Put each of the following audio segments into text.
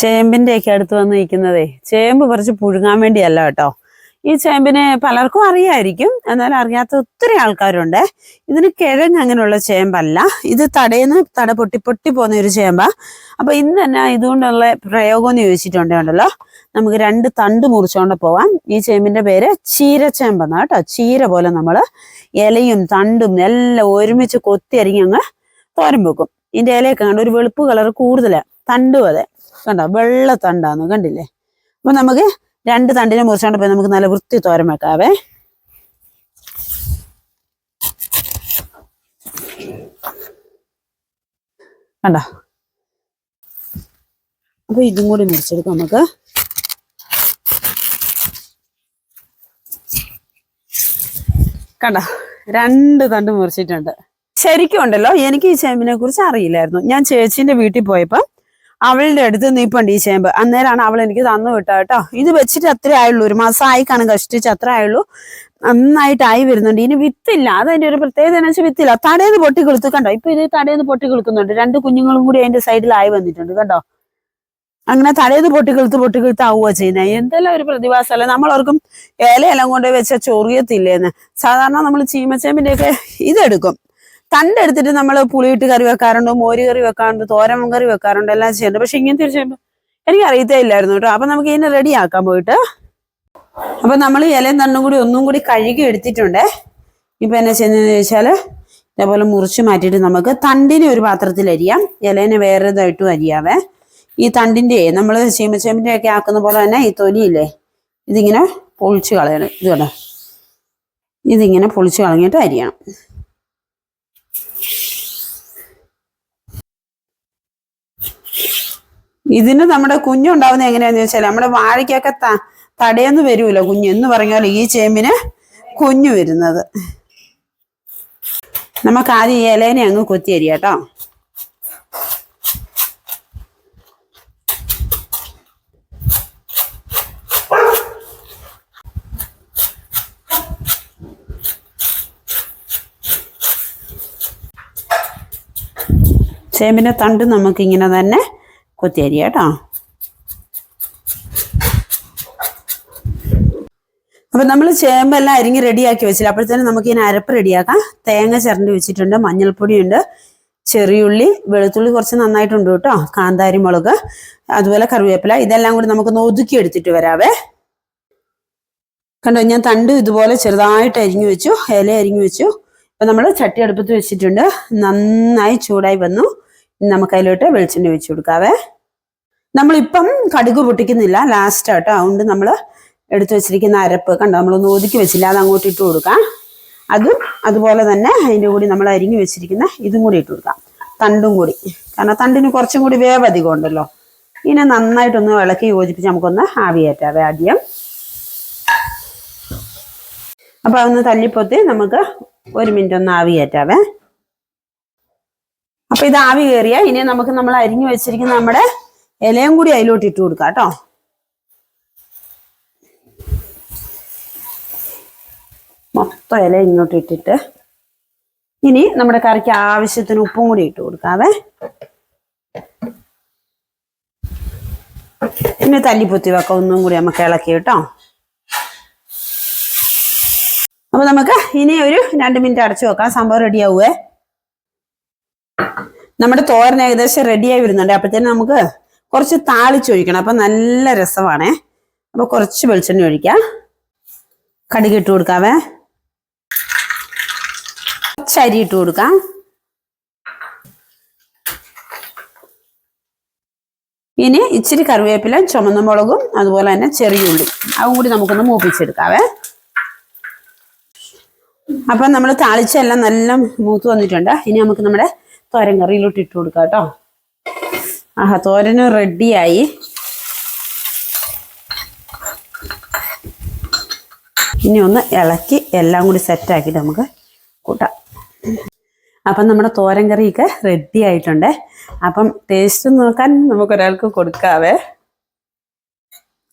ചേമ്പിന്റെ ഒക്കെ അടുത്ത് വന്ന് നിൽക്കുന്നതേ. ചേമ്പ് കുറച്ച് പുഴുങ്ങാൻ വേണ്ടിയല്ല കേട്ടോ. ഈ ചേമ്പിനെ പലർക്കും അറിയായിരിക്കും. എന്നാൽ അറിയാത്ത ഒത്തിരി ആൾക്കാരുണ്ട്. ഇതിന് കിഴങ്ങ് അങ്ങനെയുള്ള ചേമ്പല്ല. ഇത് തടയുന്ന തട പൊട്ടി പൊട്ടി പോകുന്ന ഒരു ചേമ്പാ. അപ്പൊ ഇന്ന് തന്നെ ഇതുകൊണ്ടുള്ള പ്രയോഗം എന്ന് നമുക്ക് രണ്ട് തണ്ട് മുറിച്ചുകൊണ്ട് പോവാം. ഈ ചേമ്പിന്റെ പേര് ചീരച്ചേമ്പെന്നാ കേട്ടോ. ചീര പോലെ നമ്മൾ ഇലയും തണ്ടും എല്ലാം ഒരുമിച്ച് കൊത്തി അരിഞ്ഞ് അങ്ങ് തോരൻ വെക്കും. ഇതിന്റെ ഇലയൊക്കെ കണ്ട ഒരു വെളുപ്പ് കളർ കൂടുതലാണ് തണ്ടും അതെ. കണ്ടോ? വെള്ള തണ്ടാന്ന് കണ്ടില്ലേ? അപ്പൊ നമുക്ക് രണ്ട് തണ്ടിനെ മുറിച്ചോണ്ട് പോയി നമുക്ക് നല്ല വൃത്തി തോരൻ വെക്കാവേ. കണ്ടോ? അപ്പൊ ഇതും കൂടി മുറിച്ചെടുക്കാം നമുക്ക്. കണ്ടോ? രണ്ട് തണ്ട് മുറിച്ചിട്ടുണ്ട്. ശരിക്കും ഉണ്ടല്ലോ? എനിക്ക് ഈ ചേമ്പിനെ കുറിച്ച് അറിയില്ലായിരുന്നു. ഞാൻ ചേച്ചിന്റെ വീട്ടിൽ പോയപ്പോ അവളുടെ അടുത്ത് നീപ്പുണ്ട് ഈ ചേമ്പ് അന്നേരമാണ് അവൾ എനിക്ക് തന്നു വിട്ട കേട്ടോ. ഇത് വെച്ചിട്ട് അത്രേ ആയുള്ളൂ. ഒരു മാസം ആയി കാണും. കഷ്ടിച്ച് അത്ര ആയുള്ളൂ. നന്നായിട്ടായി വരുന്നുണ്ട്. ഇനി വിത്തില്ല. അതെന്റെ ഒരു പ്രത്യേകത എന്ന് വെച്ചാൽ വിത്തില്ല. തടേന്ന് പൊട്ടി കിളുത്ത്. കണ്ടോ? ഇപ്പൊ ഇത് തടേന്ന് പൊട്ടി കിളുക്കുന്നുണ്ട്. രണ്ട് കുഞ്ഞുങ്ങളും കൂടി അതിന്റെ സൈഡിലായി വന്നിട്ടുണ്ട് കണ്ടോ? അങ്ങനെ തടേന്ന് പൊട്ടി കിളുത്ത് പൊട്ടി കിളുത്ത് ആവുക ചെയ്യുന്നത് എന്തെല്ലാം ഒരു പ്രതിഭാസമല്ല നമ്മളവർക്കും ഇലയെല്ലാം കൊണ്ടുപോയി വെച്ചാൽ ചൊറിയത്തില്ലേന്ന്. സാധാരണ നമ്മൾ ചീമച്ചേമ്പിന്റെ ഒക്കെ ഇതെടുക്കും. തണ്ടെടുത്തിട്ട് നമ്മൾ പുളിയിട്ട് കറി വെക്കാറുണ്ട് മോര് കറി വെക്കാറുണ്ട് തോരൻ കറി വെക്കാറുണ്ട് എല്ലാം ചെയ്യുന്നുണ്ട്. പക്ഷെ ഇങ്ങനെ ഒരു എനിക്ക് അറിയത്തേ ഇല്ലായിരുന്നു കേട്ടോ. അപ്പൊ നമുക്ക് ഇതിനെ റെഡി ആക്കാൻ പോയിട്ട്. അപ്പൊ നമ്മൾ ഇലയും തണ്ടും കൂടി ഒന്നും കൂടി കഴുകി എടുത്തിട്ടുണ്ട്. ഇപ്പൊ എന്നാ ചെയ്യുന്നതെന്ന് ചോദിച്ചാൽ ഇതേപോലെ മുറിച്ച് മാറ്റിയിട്ട് നമുക്ക് തണ്ടിനെ ഒരു പാത്രത്തിൽ അരിയാം. ഇലേനെ വേറെ ഇതായിട്ടും അരിയാവേ. ഈ തണ്ടിന്റെ നമ്മൾ ചീമച്ചേമ്പിന്റെ ഒക്കെ ആക്കുന്ന പോലെ തന്നെ ഈ തൊലിയില്ലേ ഇതിങ്ങനെ പൊളിച്ച് കളയണം. ഇത് കണ്ടോ? ഇതിങ്ങനെ പൊളിച്ച് കളഞ്ഞിട്ട് അരിയണം. ഇതിന് നമ്മുടെ കുഞ്ഞുണ്ടാവുന്നത് എങ്ങനെയാന്ന് വെച്ചാൽ നമ്മുടെ വാഴയ്ക്കൊക്കെ ത തടയെന്ന് വരുമല്ലോ കുഞ്ഞ്. എന്ന് പറഞ്ഞാൽ ഈ ചേമ്പിന് കുഞ്ഞു വരുന്നത്. നമുക്ക് ആദ്യം ഇലേനെ അങ്ങ് കൊത്തി ചേമ്പിന്റെ തണ്ട് നമുക്കിങ്ങനെ തന്നെ കൊത്തിയരി കേട്ടോ. അപ്പം നമ്മൾ ചേമ്പെല്ലാം അരിഞ്ഞ് റെഡിയാക്കി വെച്ചില്ല. അപ്പോഴത്തേനും നമുക്ക് ഇതിന് അരപ്പ് റെഡിയാക്കാം. തേങ്ങ ചിരണ്ടി വെച്ചിട്ടുണ്ട് മഞ്ഞൾപ്പൊടിയുണ്ട് ചെറിയുള്ളി വെളുത്തുള്ളി കുറച്ച് നന്നായിട്ടുണ്ട് കേട്ടോ കാന്താരി മുളക് അതുപോലെ കറിവേപ്പില. ഇതെല്ലാം കൂടി നമുക്കൊന്ന് ഒതുക്കി എടുത്തിട്ട് വരാവേ. കണ്ടോ ഞാൻ തണ്ട് ഇതുപോലെ ചെറുതായിട്ട് അരിഞ്ഞു വെച്ചു ഇല അരിഞ്ഞു വെച്ചു. അപ്പം നമ്മൾ ചട്ടി അടുപ്പത്ത് വെച്ചിട്ടുണ്ട്. നന്നായി ചൂടായി വന്നു. നമുക്ക് അതിലോട്ട് വെളിച്ചെണ്ണ ഒഴിച്ചു കൊടുക്കാവേ. നമ്മളിപ്പം കടുക് പൊട്ടിക്കുന്നില്ല. ലാസ്റ്റ് ആട്ടോ. അതുകൊണ്ട് നമ്മൾ എടുത്തു വെച്ചിരിക്കുന്ന അരപ്പ് കണ്ടോ? നമ്മളൊന്ന് ഒതുക്കി വെച്ചില്ല. അത് അങ്ങോട്ട് ഇട്ട് കൊടുക്കാം. അതും അതുപോലെ തന്നെ അതിന്റെ കൂടി നമ്മൾ അരിഞ്ഞു വെച്ചിരിക്കുന്ന ഇതും കൂടി ഇട്ട് കൊടുക്കാം. തണ്ടും കൂടി. കാരണം തണ്ടിന് കുറച്ചും കൂടി വേവ് അധികം ഉണ്ടല്ലോ. ഇതിനെ നന്നായിട്ടൊന്ന് ഇളക്കി യോജിപ്പിച്ച് നമുക്കൊന്ന് ആവിയേറ്റാവേ ആദ്യം. അപ്പൊ അതൊന്ന് തല്ലിപ്പൊത്തി നമുക്ക് ഒരു മിനിറ്റ് ഒന്ന് ആവി കയറ്റാവേ അപ്പൊ ഇത് ആവി കയറിയ ഇനി നമുക്ക് നമ്മൾ അരിഞ്ഞു വെച്ചിരിക്കുന്ന നമ്മുടെ ഇലയും കൂടി അതിലോട്ട് ഇട്ട് കൊടുക്കാം കേട്ടോ. മൊത്തം ഇല ഇങ്ങോട്ട് ഇട്ടിട്ട് ഇനി നമ്മുടെ കറിക്ക് ആവശ്യത്തിന് ഉപ്പും കൂടി ഇട്ട് കൊടുക്കാവേ. ഇനി തല്ലിപ്പൊത്തി വെക്കാം. ഒന്നും കൂടി നമുക്ക് ഇളക്കി കേട്ടോ. അപ്പൊ നമുക്ക് ഇനി ഒരു രണ്ട് മിനിറ്റ് അടച്ചു വെക്കാം. സംഭവം റെഡി ആവുവേ. നമ്മുടെ തോരൻ ഏകദേശം റെഡിയായി വരുന്നുണ്ട്. അപ്പോഴത്തേനും നമുക്ക് കുറച്ച് താളിച്ചൊഴിക്കണം അപ്പം നല്ല രസമാണേ. അപ്പോൾ കുറച്ച് വെളിച്ചെണ്ണ ഒഴിക്കാം. കടുക് ഇട്ട് കൊടുക്കാവേ. കുറച്ച് അരി ഇട്ട് കൊടുക്കാം. ഇനി ഇച്ചിരി കറിവേപ്പില ചുമന്ന മുളകും അതുപോലെ തന്നെ ചെറിയ ഉള്ളി. അതും കൂടി നമുക്കൊന്ന് മൂപ്പിച്ചെടുക്കാവേ. അപ്പം നമ്മൾ താളിച്ചെല്ലാം നല്ല മൂത്ത് വന്നിട്ടുണ്ട്. ഇനി നമുക്ക് നമ്മുടെ തോരൻ കറിയിലോട്ട് ഇട്ട് കൊടുക്കാം കേട്ടോ. ആഹാ തോരന് റെഡിയായി. ഇനി ഒന്ന് ഇളക്കി എല്ലാം കൂടി സെറ്റാക്കിയിട്ട് നമുക്ക് കൂട്ടാം. അപ്പം നമ്മുടെ തോരൻ കറിയൊക്കെ റെഡി ആയിട്ടുണ്ട്. അപ്പം ടേസ്റ്റ് നോക്കാൻ നമുക്ക് ഒരാൾക്ക് കൊടുക്കാവേ.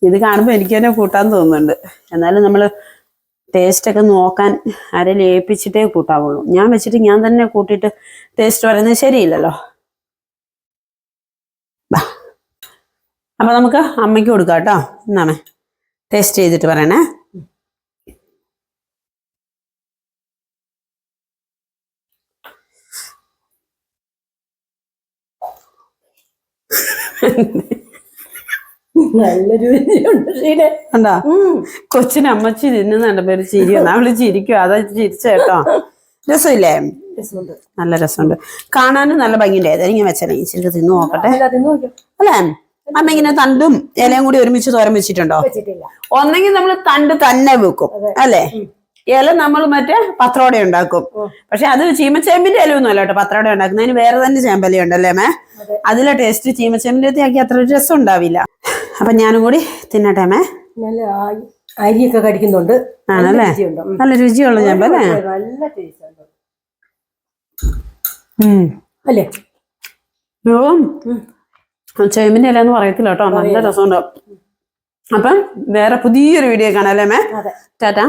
ഇത് കാണുമ്പോൾ എനിക്ക് തന്നെ കൂട്ടാൻ തോന്നുന്നുണ്ട്. എന്നാലും നമ്മൾ ടേസ്റ്റ് ഒക്കെ നോക്കാൻ ആരെങ്കിലും ഏൽപ്പിച്ചിട്ടേ കൂട്ടാവുള്ളൂ. ഞാൻ വെച്ചിട്ട് ഞാൻ തന്നെ കൂട്ടിയിട്ട് ടേസ്റ്റ് പറയുന്നത് ശരിയില്ലല്ലോ. അപ്പൊ നമുക്ക് അമ്മയ്ക്ക് കൊടുക്കാം കേട്ടോ. എന്നാണ് ടേസ്റ്റ് ചെയ്തിട്ട് പറയണേ. നല്ല കൊച്ചിന് അമ്മച്ചി തിന്നുന്നുണ്ട്. പേര് ചിരി അവൾ ചിരിക്കും അതാ ചിരിച്ച കേട്ടോ. രസമില്ലേ? നല്ല രസമുണ്ട്. കാണാനും നല്ല ഭംഗിയുണ്ട്. ഏതായാലും വെച്ചാലേ ഇച്ചിരി തിന്നു നോക്കട്ടെ. അല്ല അമ്മ ഇങ്ങനെ തണ്ടും ഇലയും കൂടി ഒരുമിച്ച് തോരം വെച്ചിട്ടുണ്ടോ? ഒന്നെങ്കിൽ നമ്മൾ തണ്ട് തന്നെ വെക്കും. അല്ലേ? ഇല നമ്മൾ മറ്റേ പത്രോട ഉണ്ടാക്കും. പക്ഷെ അത് ചീമച്ചേമ്പിന്റെ ഇല ഒന്നുമല്ല കേട്ടോ പത്രോട ഉണ്ടാക്കുന്നതിന് വേറെ തന്നെ ചേമ്പല ഉണ്ടല്ലേ മേ? അതെ. അതിലെ ടേസ്റ്റ് ചീമച്ചേമ്പിന്റെ ആക്കി അത്ര രസം ഉണ്ടാവില്ല. അപ്പൊ ഞാനും കൂടി തിന്നട്ടെ മേ? നല്ല അരിയൊക്കെ കടിക്കുന്നുണ്ട്. ആണല്ലേ. നല്ല രുചിയുള്ള ചേമ്പല്ലേ നല്ല ടേസ്റ്റ് അല്ലേ? ചേമ്പിന്റെ ഇല എന്ന് പറയത്തില്ല കേട്ടോ നല്ല രസമുണ്ട്. അപ്പം വേറെ പുതിയൊരു വീഡിയോ കാണാം അല്ലേ മേ? ടാറ്റാ.